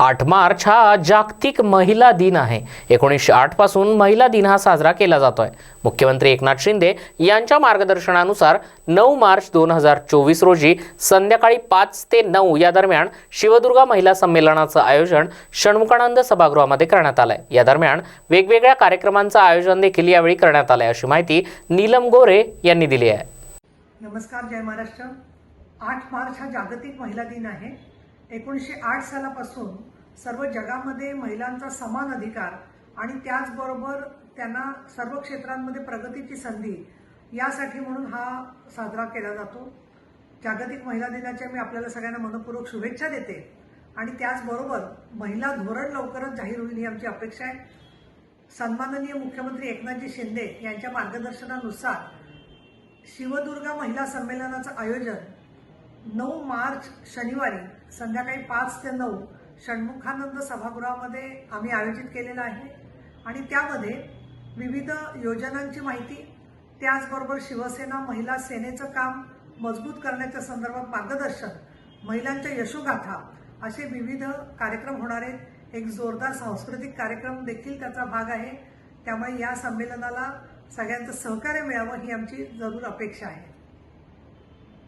आठ मार्च हा जागतिक महिला दिन आहे. एकोणीसशे आठपासून महिला दिन हा साजरा केला जातो आहे मुख्यमंत्री एकनाथ शिंदे यांच्या मार्गदर्शनानुसार नऊ मार्च दोन हजार चोवीस रोजी संध्याकाळी पाच ते नऊ या दरम्यान शिवदुर्गा महिला संमेलनाचं आयोजन षण्मुखानंद सभागृहामध्ये करण्यात आलं आहे या दरम्यान वेगवेगळ्या कार्यक्रमांचं आयोजन देखील यावेळी करण्यात आलं आहे अशी माहिती नीलम गोरे यांनी दिली आहे. नमस्कार जय महाराष्ट्र. आठ मार्च हा जागतिक महिला दिन आहे. एकोणीसशे आठ सालापासून सर्व जगामध्ये महिलांचा समान अधिकार आणि त्याचबरोबर त्यांना सर्व क्षेत्रांमध्ये प्रगतीची संधी यासाठी म्हणून हा साजरा केला जातो. जागतिक महिला दिनाच्या मी आपल्याला सगळ्यांना मनपूर्वक शुभेच्छा देते आणि त्याचबरोबर महिला धोरण लवकरच जाहीर होईल ही आमची अपेक्षा आहे. सन्माननीय मुख्यमंत्री एकनाथजी शिंदे यांच्या मार्गदर्शनानुसार शिवदुर्गा महिला संमेलनाचं आयोजन नऊ मार्च शनिवारी संध्याकाळी पाच ते नऊ षण्मुखानंद सभागृहामध्ये आम्ही आयोजित केलेलं आहे. आणि त्यामध्ये विविध योजनांची माहिती त्याचबरोबर शिवसेना महिला सेनेचं काम मजबूत करण्याच्या संदर्भात मार्गदर्शन महिलांच्या यशोगाथा असे विविध कार्यक्रम होणार आहेत एक जोरदार सांस्कृतिक कार्यक्रम देखील त्याचा भाग आहे. त्यामुळे या संमेलनाला सगळ्यांचं सहकार्य मिळावं ही आमची जरूर अपेक्षा आहे.